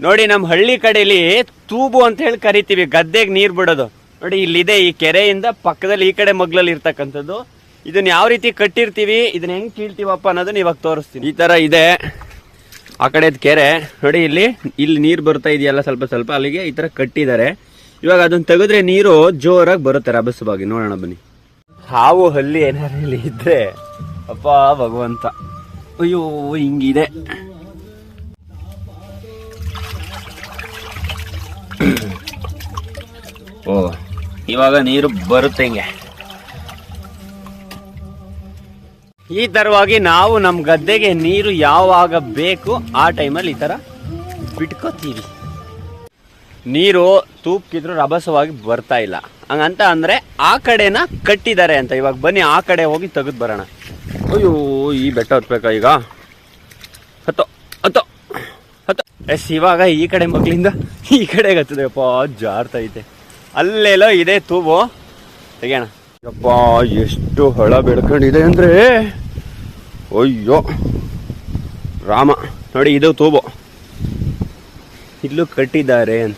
ನೋಡಿ ನಮ್ಮ ಹಳ್ಳಿ ಕಡೆಯಲ್ಲಿ ತೂಬು ಅಂತ ಹೇಳಿ ಕರಿತೀವಿ ಗದ್ದೆಗೆ ನೀರು ಬಿಡೋದು. ನೋಡಿ ಇಲ್ಲಿದೆ ಈ ಕೆರೆಯಿಂದ ಪಕ್ಕದಲ್ಲಿ ಈ ಕಡೆ ಮಗ್ಲಲ್ಲಿ ಇರ್ತಕ್ಕಂಥದ್ದು. ಇದನ್ನ ಯಾವ ರೀತಿ ಕಟ್ಟಿರ್ತೀವಿ ಇದನ್ನ ಹೆಂಗ್ ಕೀಳ್ತೀವಪ್ಪ ಅನ್ನೋದನ್ನ ಇವಾಗ ತೋರಿಸ್ತೀನಿ. ಈ ತರ ಇದೆ. ಆ ಕಡೆದ ಕೆರೆ. ನೋಡಿ ಇಲ್ಲಿ ಇಲ್ಲಿ ನೀರು ಬರ್ತಾ ಇದೆಯಲ್ಲ ಸ್ವಲ್ಪ ಸ್ವಲ್ಪ ಅಲ್ಲಿಗೆ ಈ ತರ ಕಟ್ಟಿದ್ದಾರೆ. ಇವಾಗ ಅದನ್ನ ತೆಗೆದ್ರೆ ನೀರು ಜೋರಾಗಿ ಬರುತ್ತೆ ರಭಸವಾಗಿ. ನೋಡೋಣ ಬನ್ನಿ. ಹಾವು ಹಲ್ಲಿ ಏನಾರು ಇಲ್ಲಿ ಇದ್ರೆ ಅಪ್ಪ ಭಗವಂತ. ಅಯ್ಯೋ ಹಿಂಗಿದೆ. ಓ, ಇವಾಗ ನೀರು ಬರುತ್ತೆ ಹಿಂಗೆ. ಈ ತರವಾಗಿ ನಾವು ನಮ್ಮ ಗದ್ದೆಗೆ ನೀರು ಯಾವಾಗ ಬೇಕು ಆ ಟೈಮಲ್ಲಿ ಈ ತರ ಬಿಟ್ಕೋತೀವಿ. ನೀರು ತೂಪ್ಕಿದ್ರು ರಭಸವಾಗಿ ಬರ್ತಾ ಇಲ್ಲ. ಹಂಗಂತ ಅಂದ್ರೆ ಆ ಕಡೆನ ಕಟ್ಟಿದ್ದಾರೆ ಅಂತ. ಇವಾಗ ಬನ್ನಿ, ಆ ಕಡೆ ಹೋಗಿ ತೆಗೆದು ಬರೋಣ. ಅಯ್ಯೋ, ಈ ಬೆಟ್ಟ ಹತ್ಬೇಕಾ ಈಗ? ಹತ್ತೋ. ಎಸ್ ಇವಾಗ ಈ ಕಡೆ ಮಗಳಿಂದ ಈ ಕಡೆ ಹತ್ತದೆಪ್ಪ ಜಾರ್ತೈತೆ ಅಲ್ಲೆಲ್ಲೋ ಇದೆ ತೂಬು ತೆಗೋಣ ಯಪ್ಪ, ಎಷ್ಟು ಹೊಳ ಬೆಳ್ಕೊಂಡಿದೆ ಅಂದ್ರೆ. ಅಯ್ಯೋ. ರಾಮ, ನೋಡಿ ಇದು ತೂಬು ಇಲ್ಲೂ ಕಟ್ಟಿದ್ದಾರೆ ಅಂತ.